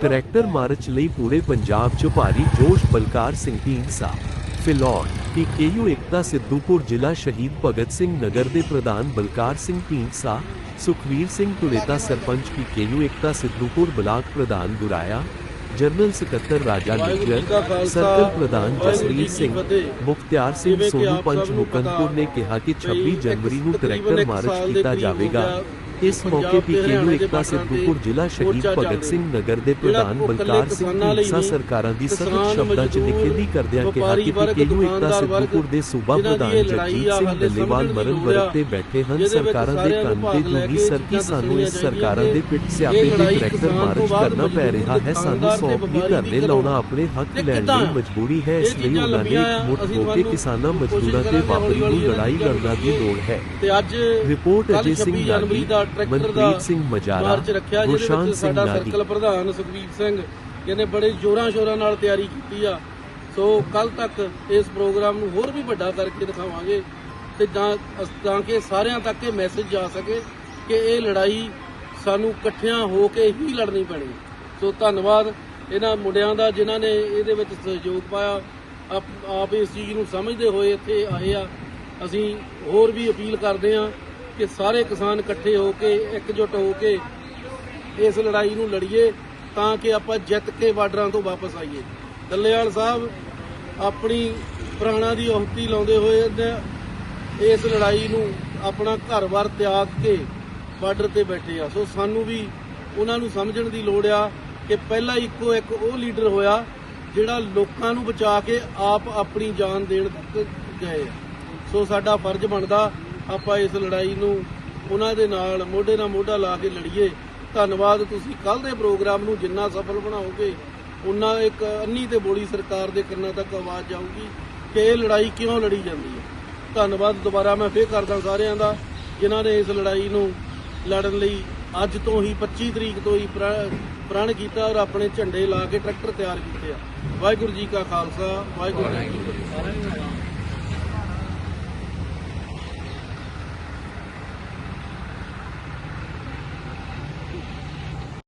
Tractor March ਲਈ ਪੂਰੇ ਪੰਜਾਬ 'ਚ ਭਾਰੀ ਜੋਸ਼ ਬਲਕਾਰ ਸਿੰਘ ਢੀਂਡਸਾ ਫਿਲੌਰ ਪੀਕੇਯੂ ਏਕਤਾ ਸਿੱਧੂਪੁਰ ਜ਼ਿਲ੍ਹਾ ਸ਼ਹੀਦ ਭਗਤ ਸਿੰਘ ਨਗਰ ਦੇ ਪ੍ਰਧਾਨ ਬਲਕਾਰ ਸਿੰਘ ਢੀਂਡਸਾ ਸੁਖਵੀਰ ਸਿੰਘ ਤੁਲੇਤਾ ਸਰਪੰਚ ਪੀਕੇਯੂ ਏਕਤਾ ਸਿੱਧੂਪੁਰ ਬਲਾਕ ਪ੍ਰਧਾਨ ਗੁਰਾਇਆ ਜਨਰਲ ਸਕੱਤਰ ਰਾਜਾ ਗੁਜਰ ਸਰਕਲ ਪ੍ਰਧਾਨ ਜਸਵੀਰ ਸਿੰਘ ਮੁਖਤਿਆਰ ਸਿੰਘ ਸੋਨੂ ਪੰਚ ਮੁਕੰਦਪੁਰ ਨੇ ਕਿਹਾ ਕਿ 26 ਜਨਵਰੀ ਨੂੰ ਟਰੈਕਟਰ ਮਾਰਚ ਕੀਤਾ ਜਾਵੇਗਾ ਇਸ ਮੌਕੇ ਪੀਕੇਯੂ ਏਕਤਾ ਸਿੱਧੂਪੁਰ ਜ਼ਿਲ੍ਹਾ ਸ਼ਹੀਦ ਭਗਤ ਸਿੰਘ ਨਗਰ ਦੇ ਪ੍ਰਧਾਨ ਬਲਕਾਰ ਸਿੰਘ ਢੀਂਡਸਾ ਸਰਕਾਰਾਂ ਦੀ ਸਖਤ ਸ਼ਬਦਾਂ 'ਚ ਨਿਖੇਧੀ ਕਰਦਿਆਂ ਕਿਹਾ ਕਿ ਪੀਕੇਯੂ ਏਕਤਾ ਸਿੱਧੂਪੁਰ ਦੇ ਸੂਬਾ ਪ੍ਰਧਾਨ ਜਗਜੀਤ ਸਿੰਘ ਡੱਲੇਵਾਲ ਮਰਨ ਵਰਤ ਤੇ ਬੈਠੇ ਹਨ। ਸਰਕਾਰਾਂ ਦੇ ਕੰਨ ਤੇ ਜੂਗੀ ਸਰਕੀ ਸਾਨੂੰ ਇਸ ਸਰਕਾਰਾਂ ਦੇ ਪਿੱਟ ਸਿਆਪੇ ਦੇ ਟਰੈਕਟਰ ਮਾਰਚ ਕਰਨਾ ਪੈ ਰਿਹਾ ਹੈ। ਸਾਨੂੰ ਸੌਂਪ ਨਹੀਂ ਕਰਨੇ ਲਾਉਣਾ ਆਪਣੇ ਹੱਕ ਲੈਣ ਲਈ ਮਜਬੂਰੀ ਹੈ। ਇਸ ਲਈ ਉਹਨਾਂ ਨੇ ਮੁੱਠ ਹੋ ਕੇ ਕਿਸਾਨਾਂ ਮਜ਼ਦੂਰਾਂ ਤੇ ਵਾਪਰੀ ਨੂੰ ਲੜਾਈ ਲੜਨਾ ਦੀ ਲੋੜ ਹੈ ਤੇ ਅੱਜ ਰਿਪੋਰਟ ਅਜੇ ਸਿੰਘ 26 ਜਨਵਰੀ ਦਾ ਟਰੈਕਟਰ ਦਾ ਮਨਪ੍ਰੀਤ ਸਿੰਘ ਮਜਾਰਾ ਮਾਰਚ ਰੱਖਿਆ ਜਿਹਦੇ ਗੁਰਸ਼ਾਨ ਵਿੱਚ ਸਿੰਘ ਸਾਡਾ ਨਾਦੀ ਸਰਕਲ ਪ੍ਰਧਾਨ ਸੁਖਵੀਰ ਸਿੰਘ ਜਿਹਨੇ ਬੜੇ ਜੋਰਾਂ ਸ਼ੋਰਾਂ ਨਾਲ ਤਿਆਰੀ ਕੀਤੀ ਆ। ਸੋ ਕੱਲ ਤੱਕ ਇਸ ਪ੍ਰੋਗਰਾਮ ਨੂੰ ਹੋਰ ਵੀ ਵੱਡਾ ਕਰਕੇ ਦਿਖਾਵਾਂਗੇ ਤੇ ਤਾਂ ਅਸ- ਤਾਂ ਕਿ ਸਾਰਿਆਂ ਤੱਕ ਇਹ ਮੈਸੇਜ ਜਾ ਸਕੇ ਕਿ ਇਹ ਲੜਾਈ ਸਾਨੂੰ ਇਕੱਠਿਆਂ ਹੋ ਕੇ ਹੀ ਲੜਨੀ ਪੈਣੀ। ਸੋ ਧੰਨਵਾਦ ਇਹਨਾਂ ਮੁੰਡਿਆਂ ਦਾ ਜਿਨ੍ਹਾਂ ਨੇ ਇਹਦੇ ਵਿੱਚ ਸਹਿਯੋਗ ਪਾਇਆ। ਆਪ ਆਪ ਇਸ ਚੀਜ਼ ਨੂੰ ਸਮਝਦੇ ਹੋਏ ਇੱਥੇ ਆਏ ਆ। ਅਸੀਂ ਹੋਰ ਵੀ ਅਪੀਲ ਕਰਦੇ ਆ ਕਿ ਸਾਰੇ ਕਿਸਾਨ ਇਕੱਠੇ ਹੋ ਕੇ, ਇਕਜੁੱਟ ਹੋ ਕੇ ਇਸ ਲੜਾਈ ਨੂੰ ਲੜੀਏ ਤਾਂ ਕਿ ਆਪਾਂ ਜਿੱਤ ਕੇ ਬਾਰਡਰਾਂ ਤੋਂ ਵਾਪਸ ਆਈਏ। ਦੱਲੇਵਾਲ ਸਾਹਿਬ, ਆਪਣੀ ਪ੍ਰਾਣਾ ਦੀ ਅਹੁਤੀ ਲਾਉਂਦੇ ਹੋਏ ਇਸ ਲੜਾਈ ਨੂੰ ਆਪਣਾ ਘਰ-ਬਾਰ ਤਿਆਗ ਕੇ ਬਾਰਡਰ ਤੇ ਬੈਠੇ ਆ। ਸੋ ਸਾਨੂੰ ਵੀ ਉਹਨਾਂ ਨੂੰ ਸਮਝਣ ਦੀ ਲੋੜ ਆ ਕਿ ਪਹਿਲਾ ਇੱਕੋ ਇੱਕ ਉਹ ਲੀਡਰ ਹੋਇਆ ਜਿਹੜਾ ਲੋਕਾਂ ਨੂੰ ਬਚਾ ਕੇ ਆਪ ਆਪਣੀ ਜਾਨ ਦੇਣ ਤੱਕ ਗਏ ਆ। ਸੋ ਸਾਡਾ ਫਰਜ਼ ਬਣਦਾ ਆਪਾਂ ਇਸ ਲੜਾਈ ਨੂੰ ਉਹਨਾਂ ਦੇ ਨਾਲ ਮੋਢੇ ਨਾਲ ਮੋਢਾ ਲਾ ਕੇ ਲੜੀਏ। ਧੰਨਵਾਦ ਤੁਸੀਂ ਕੱਲ ਦੇ ਪ੍ਰੋਗਰਾਮ ਨੂੰ ਜਿੰਨਾ ਸਫਲ ਬਣਾਓਗੇ ਉਨਾ ਇੱਕ ਅੰਨੀ ਤੇ ਬੋਲੀ ਸਰਕਾਰ ਦੇ ਕੰਨਾਂ ਤੱਕ ਆਵਾਜ਼ ਜਾਊਗੀ ਕਿ ਇਹ ਲੜਾਈ ਕਿਉਂ ਲੜੀ ਜਾਂਦੀ ਹੈ। ਧੰਨਵਾਦ ਦੁਬਾਰਾ ਮੈਂ ਫੇਰ ਕਰਦਾ ਸਾਰਿਆਂ ਦਾ, ਜਿਨ੍ਹਾਂ ਨੇ ਇਸ ਲੜਾਈ ਨੂੰ ਲੜਨ ਲਈ ਅੱਜ ਤੋਂ ਹੀ 25 ਤਰੀਕ ਤੋਂ ਹੀ ਪ੍ਰ- ਪ੍ਰਣ ਕੀਤਾ ਔਰ ਆਪਣੇ ਝੰਡੇ ਲਾ ਕੇ ਟਰੈਕਟਰ ਤਿਆਰ ਕੀਤੇ ਆ। ਵਾਹਿਗੁਰੂ ਜੀ ਕਾ ਖਾਲਸਾ, ਵਾਹਿਗੁਰੂ ਜੀ ਕੀ ਫਤਿਹ।